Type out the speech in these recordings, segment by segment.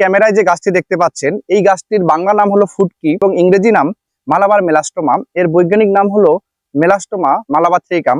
ক্যামেরায় যে গাছটি দেখতে পাচ্ছেন, এই গাছটির বাংলা নাম হলো ফুটকি এবং ইংরেজি নাম মালাবার মেলাস্টোমা এর বৈজ্ঞানিক নাম হলো মেলাস্টোমা মালাবাথ্রিকাম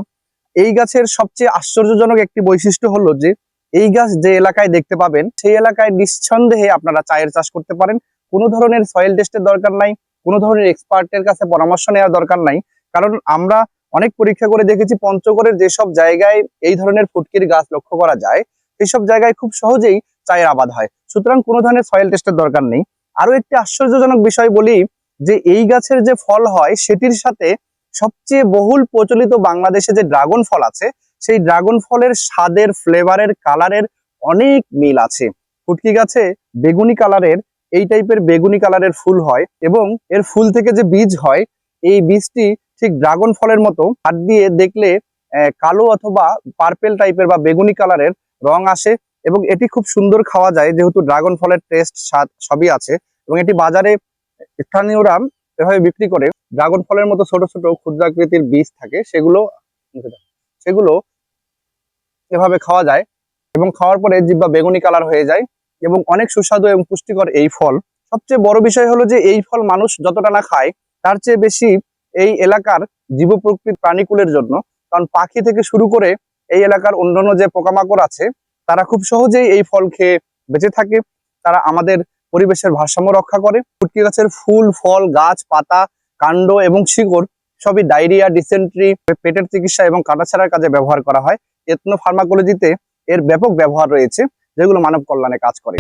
এই গাছের সবচেয়ে আশ্চর্যজনক একটি বৈশিষ্ট্য হলো যে, এই গাছ যে এলাকায় দেখতে পাবেন, সেই এলাকায় নিঃসন্দেহে আপনারা চায়ের চাষ করতে পারেন। কোনো ধরনের সয়েল টেস্টের দরকার নাই, কোনো ধরনের এক্সপার্টের কাছে পরামর্শ নেওয়ার দরকার নাই। কারণ আমরা অনেক পরীক্ষা করে দেখেছি, পঞ্চগড়ের যেসব জায়গায় এই ধরনের ফুটকির গাছ লক্ষ্য করা যায় সেইসব জায়গায় খুব সহজেই চায়ের আবাদ হয়। সুতরাং কোনো ধরনের সয়েল টেস্টের দরকার নেই। আরও একটি আশ্চর্যজনক বিষয় বলি যে, এই গাছের যে ফল হয়, সেটির সাথে সবচেয়ে বহুল প্রচলিত বাংলাদেশে যে ড্রাগন ফল আছে, সেই ড্রাগন ফলের স্বাদের ফ্লেভারের কালারের অনেক মিল আছে। ফুটকি গাছে বেগুনি কালারের এই টাইপের বেগুনি কালারের ফুল হয় এবং এর ফুল থেকে যে বীজ হয়, এই বীজটি ঠিক ড্রাগন ফলের মতো হাত দিয়ে দেখলে কালো অথবা পার্পেল টাইপের বা বেগুনি কালারের রং আসে এবং এটি খুব সুন্দর খাওয়া যায়, যেহেতু ড্রাগন ফলের টেস্ট স্বাদ সবই আছে এবং এটি বাজারে স্থানীয়রা এভাবে বিক্রি করে। ড্রাগন ফলের মতো ছোট ছোট ক্ষুদ্রাকৃতির বীজ থাকে, সেগুলো সেগুলো এভাবে খাওয়া যায় এবং খাওয়ার পরে জিব্বা বেগুনি কালার হয়ে যায় এবং অনেক সুস্বাদু এবং পুষ্টিকর এই ফল। সবচেয়ে বড় বিষয় হলো যে এই ফল মানুষ যতটা না খায়, তার চেয়ে বেশি এই এলাকার জীব প্রকৃতি প্রাণীকুলের জন্য। কারণ পাখি থেকে শুরু করে এই এলাকার অন্যান্য যে পোকামাকড় আছে, তারা খুব সহজেই এই ফল খেয়ে বেঁচে থাকে। তারা আমাদের পরিবেশের ভারসাম্য রক্ষা করে। ফুটকি গাছের ফুল, ফল, গাছ, পাতা, কাণ্ড এবং শিকড় সবই ডায়রিয়া ডিসেন্ট্রি পেটের চিকিৎসা এবং কাটাছাড়ার কাজে ব্যবহার করা হয়। এথনো ফার্মাকোলজিতে এর ব্যাপক ব্যবহার রয়েছে, যেগুলো মানব কল্যাণে কাজ করে।